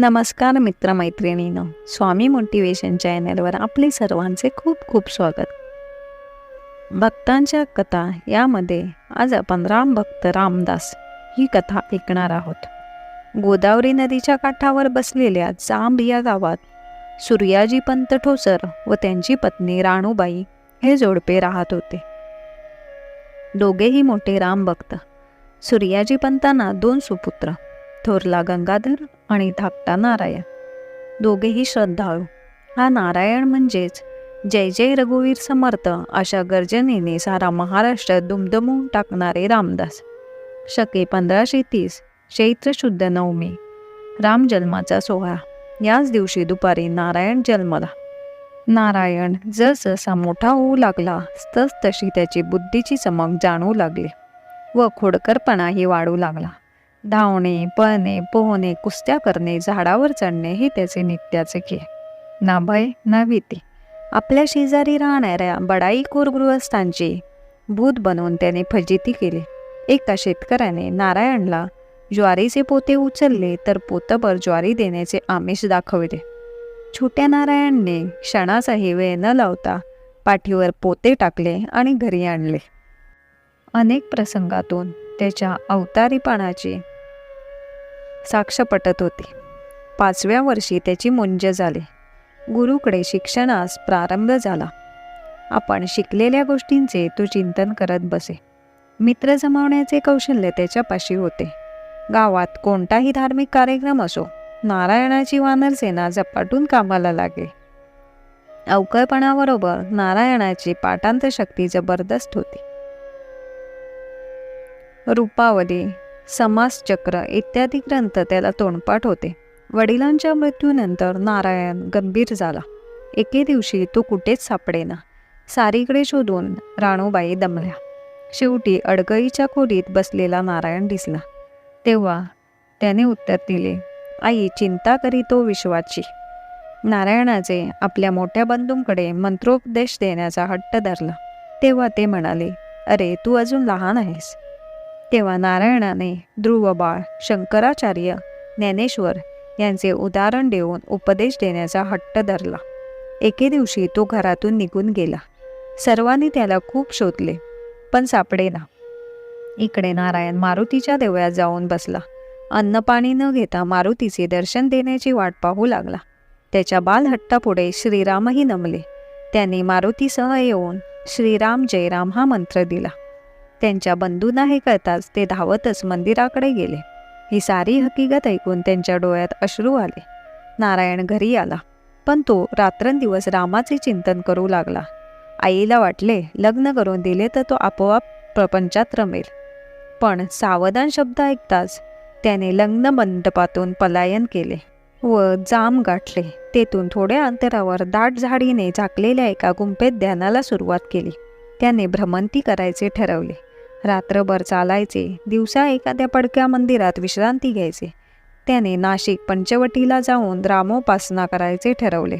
नमस्कार मित्रमैत्रिणीनं. स्वामी मोटिवेशन चॅनलवर आपले सर्वांचे खूप खूप स्वागत. भक्तांच्या कथा यामध्ये आज आपण राम भक्त रामदास ही कथा ऐकणार आहोत. गोदावरी नदीच्या काठावर बसलेल्या जांब या गावात सूर्याजी पंत ठोसर व त्यांची पत्नी राणूबाई हे जोडपे राहत होते. दोघेही मोठे राम भक्त. सूर्याजी पंतांना दोन सुपुत्र. थोरला गंगाधर आणि धाकटा नारायण. दोघेही श्रद्धाळू. हा नारायण म्हणजेच जय जय रघुवीर समर्थ अशा गर्जनेने सारा महाराष्ट्र दुमदमून टाकणारे रामदास. शके पंधराशे तीस चैत्र शुद्ध नवमी. राम जन्माचा सोहळा. याच दिवशी दुपारी नारायण जन्मला. नारायण जसजसा मोठा होऊ लागला तस तशी त्याची बुद्धीची चमक जाणू लागली व खोडकरपणाही वाढू लागला. धावणे पळणे पोहणे कुस्त्या करणे झाडावर चढणे हे त्याचे नित्याचे खेळ. ना भय ना भीती. आपल्या शेजारी राहणाऱ्या बडाईखोर गृहस्थांची भूत बनवून त्याने फजिती केली. एका शेतकऱ्याने नारायणला ज्वारीचे पोते उचलले तर पोतभर ज्वारी देण्याचे आमिष दाखवले. छोट्या नारायणने क्षणाचाही वेळ न लावता पाठीवर पोते टाकले आणि घरी आणले. अनेक प्रसंगातून त्याच्या अवतारीपणाची साक्ष पटत होती. पाचव्या वर्षी त्याची मुंज झाले. गुरुकडे शिक्षणास प्रारंभ झाला. आपण शिकलेल्या गोष्टींचे तो चिंतन करत बसे. मित्र जमावण्याचे कौशल्य त्याच्यापाशी होते. गावात कोणताही धार्मिक कार्यक्रम असो नारायणाची वानरसेना झपाटून कामाला लागे. अवकळपणाबरोबर नारायणाची पाठांतर शक्ती जबरदस्त होती. रूपावली समासचक्र इत्यादी ग्रंथ त्याला तोंडपाठ होते. वडिलांच्या मृत्यूनंतर नारायण गंभीर झाला. एके दिवशी तो कुठेच सापडेना. सारीकडे शोधून राणूबाई दमल्या. शेवटी अडगळीच्या खोलीत बसलेला नारायण दिसला. तेव्हा त्याने उत्तर दिले आई चिंता करी तो विश्वाची. नारायणाचे आपल्या मोठ्या बंधूंकडे मंत्रोपदेश देण्याचा हट्ट धरला. तेव्हा ते म्हणाले अरे तू अजून लहान आहेस. तेव्हा नारायणाने ध्रुवबाळ शंकराचार्य ज्ञानेश्वर यांचे उदाहरण देऊन उपदेश देण्याचा हट्ट धरला. एके दिवशी तो घरातून निघून गेला. सर्वांनी त्याला खूप शोधले पण सापडेना. इकडे नारायण मारुतीच्या देवळात जाऊन बसला. अन्नपाणी न घेता मारुतीचे दर्शन देण्याची वाट पाहू लागला. त्याच्या बालहट्टापुढे श्रीरामही नमले. त्यांनी मारुतीसह येऊन श्रीराम जयराम हा मंत्र दिला. त्यांच्या बंधूंना हे कळताच ते धावतच मंदिराकडे गेले. ही सारी हकीकत ऐकून त्यांच्या डोळ्यात अश्रू आले. नारायण घरी आला. पण तो रात्रंदिवस रामाचे चिंतन करू लागला. आईला वाटले लग्न करून दिले तर तो आपोआप प्रपंचात रमेल. पण सावधान शब्द ऐकताच त्याने लग्न मंडपातून पलायन केले व जाम गाठले. तेथून थोड्या अंतरावर दाट झाडीने झाकलेल्या एका गुंफेत ध्यानाला सुरुवात केली. त्याने भ्रमंती करायचे ठरवले. रात्रभर चालायचे दिवसा एखाद्या पडक्या मंदिरात विश्रांती घ्यायचे. त्याने नाशिक पंचवटीला जाऊन रामोपासना करायचे ठरवले.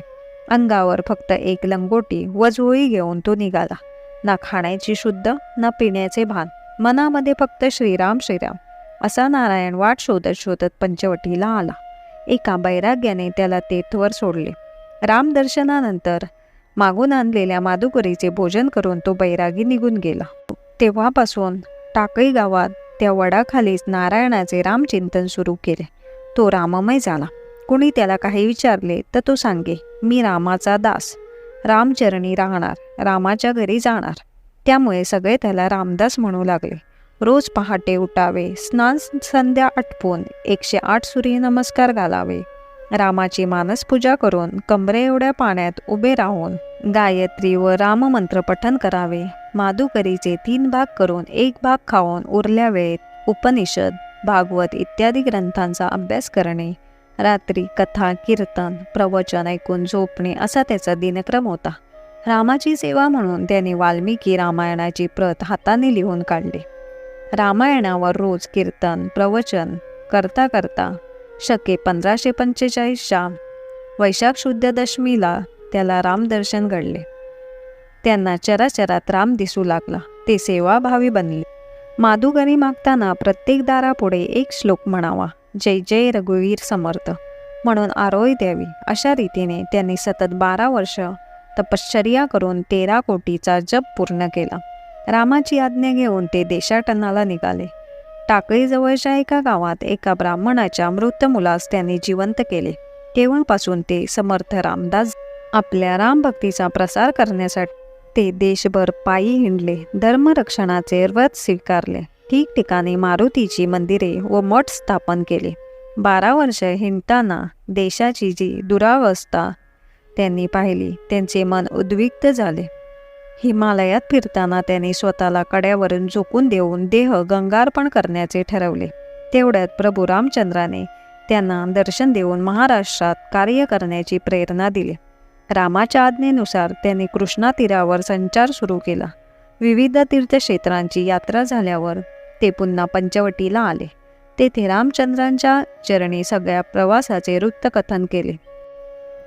अंगावर फक्त एक लंगोटी व झोळी घेऊन तो निघाला. ना खाण्याची शुद्ध ना पिण्याचे भान. मनामध्ये फक्त श्रीराम श्रीराम. असा नारायण वाट शोधत शोधत पंचवटीला आला. एका बैराग्याने त्याला तेथवर सोडले. रामदर्शनानंतर मागून आणलेल्या माधुकरीचे भोजन करून तो बैरागी निघून गेला. तेव्हापासून टाकळी गावात त्या वडाखालीच नारायणाचे रामचिंतन सुरू केले. तो राममय झाला. कुणी त्याला काही विचारले तर तो सांगे मी रामाचा दास. रामचरणी राहणार. रामाच्या घरी जाणार. त्यामुळे सगळे त्याला रामदास म्हणू लागले. रोज पहाटे उठावे स्नान संध्या आटपून एकशे आठ सूर्यनमस्कार घालावे. रामाची मानसपूजा करून कमरे एवढ्या पाण्यात उभे राहून गायत्री व राममंत्र पठन करावे. माधुकरीचे तीन भाग करून एक भाग खाऊन उरल्या वेळेत उपनिषद भागवत इत्यादी ग्रंथांचा अभ्यास करणे. रात्री कथा कीर्तन प्रवचन ऐकून झोपणे असा त्याचा दिनक्रम होता. रामाची सेवा म्हणून त्याने वाल्मिकी रामायणाची प्रत हाताने लिहून काढली. रामायणावर रोज कीर्तन प्रवचन करता करता शके पंधराशे पंचेचाळीसच्या वैशाख शुद्ध दशमीला त्याला रामदर्शन घडले. त्यांना चराचरात राम दिसू लागला. ते सेवाभावी बनले. माधुगरी मागताना प्रत्येक दारापुढे एक श्लोक म्हणावा जय जय रघुवीर समर्थ म्हणून आरोय द्यावी अशा रीतीने त्यांनी सतत बारा वर्ष तपश्चर्या करून तेरा कोटीचा जप पूर्ण केला. रामाची आज्ञा घेऊन ते देशाटनाला निघाले. टाकळीजवळच्या एका गावात एका ब्राह्मणाच्या मृत मुलास त्यांनी जिवंत केले. केवळपासून ते समर्थ रामदास आपल्या रामभक्तीचा प्रसार करण्यासाठी ते देशभर पायी हिंडले धर्मरक्षणाचे व्रत स्वीकारले. ठिकठिकाणी मारुतीची मंदिरे व मठ स्थापन केले. बारा वर्ष हिंडताना देशाची जी दुरावस्था त्यांनी पाहिली त्यांचे मन उद्विग्त झाले. हिमालयात फिरताना त्यांनी स्वतःला कड्यावरून झोकून देऊन देह गंगार्पण करण्याचे ठरवले. तेवढ्यात प्रभू रामचंद्राने त्यांना दर्शन देऊन महाराष्ट्रात कार्य करण्याची प्रेरणा दिली. रामाच्या आज्ञेनुसार त्यांनी कृष्णा तीरावर संचार सुरू केला. विविध तीर्थक्षेत्रांची यात्रा झाल्यावर ते पुन्हा पंचवटीला आले. तेथे रामचंद्रांच्या चरणी सगळ्या प्रवासाचे वृत्तकथन केले.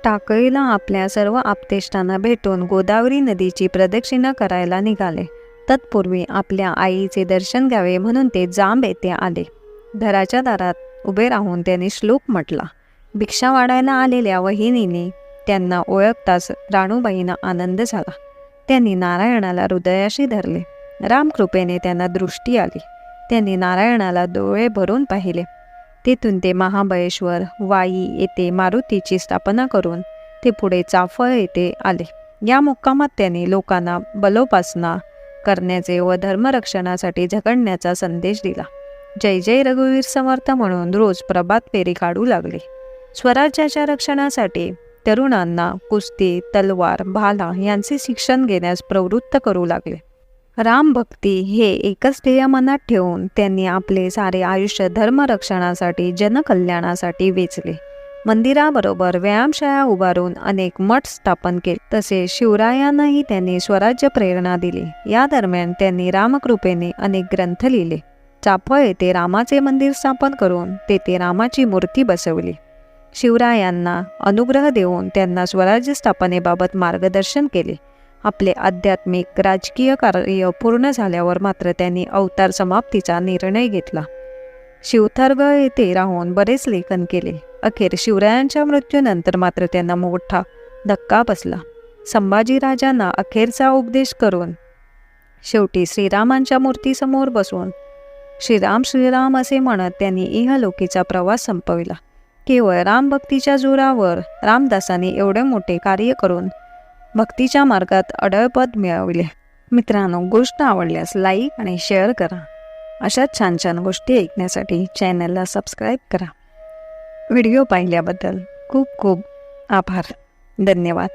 टाकळीला आपल्या सर्व आपतेष्टांना भेटून गोदावरी नदीची प्रदक्षिणा करायला निघाले. तत्पूर्वी आपल्या आईचे दर्शन घ्यावे म्हणून ते जांब येथे आले. घराच्या दारात उभे राहून त्यांनी श्लोक म्हटला. भिक्षा वाढायला आलेल्या वहिनीने त्यांना ओळखताच राणूबाईंना आनंद झाला. त्यांनी नारायणाला हृदयाशी धरले. रामकृपेने त्यांना दृष्टी आली. त्यांनी नारायणाला डोळे भरून पाहिले. तेथून ते महाबळेश्वर वाई येथे मारुतीची स्थापना करून ते पुढे चाफळ येथे आले. या मुक्कामात त्यांनी लोकांना बलोपासना करण्याचे व धर्मरक्षणासाठी झगडण्याचा संदेश दिला. जय जय रघुवीर समर्थ म्हणून रोज प्रभात फेरी काढू लागले. स्वराज्याच्या रक्षणासाठी तरुणांना कुस्ती तलवार भाला यांचे शिक्षण घेण्यास प्रवृत्त करू लागले. रामभक्ती हे एकच ध्येय मनात ठेवून त्यांनी आपले सारे आयुष्य धर्मरक्षणासाठी जनकल्याणासाठी वेचले. मंदिराबरोबर व्यायामशाळा उभारून अनेक मठ स्थापन केले. तसे शिवरायांनाही त्यांनी स्वराज्य प्रेरणा दिली. या दरम्यान त्यांनी रामकृपेने अनेक ग्रंथ लिहिले. चाफळ येथे रामाचे मंदिर स्थापन करून तेथे रामाची मूर्ती बसवली. शिवरायांना अनुग्रह देऊन त्यांना स्वराज्य स्थापनेबाबत मार्गदर्शन केले. आपले आध्यात्मिक राजकीय कार्य पूर्ण झाल्यावर मात्र त्यांनी अवतार समाप्तीचा निर्णय घेतला. शिवथर्ग येथे राहून बरेच लेखन केले. अखेर शिवरायांच्या मृत्यूनंतर मात्र त्यांना मोठा धक्का बसला. संभाजीराजांना अखेरचा उपदेश करून शेवटी श्रीरामांच्या मूर्तीसमोर बसवून श्रीराम श्रीराम असे म्हणत त्यांनी इहलोकीचा प्रवास संपविला. केवळ रामभक्तीच्या जोरावर रामदासांनी एवढे मोठे कार्य करून भक्तीच्या मार्गात अडळपद मिळवले. मित्रांनो गोष्ट आवडल्यास लाईक आणि शेअर करा. अशा छान छान गोष्टी ऐकण्यासाठी चॅनलला सबस्क्राईब करा. व्हिडिओ पाहिल्याबद्दल खूप खूप आभार. धन्यवाद.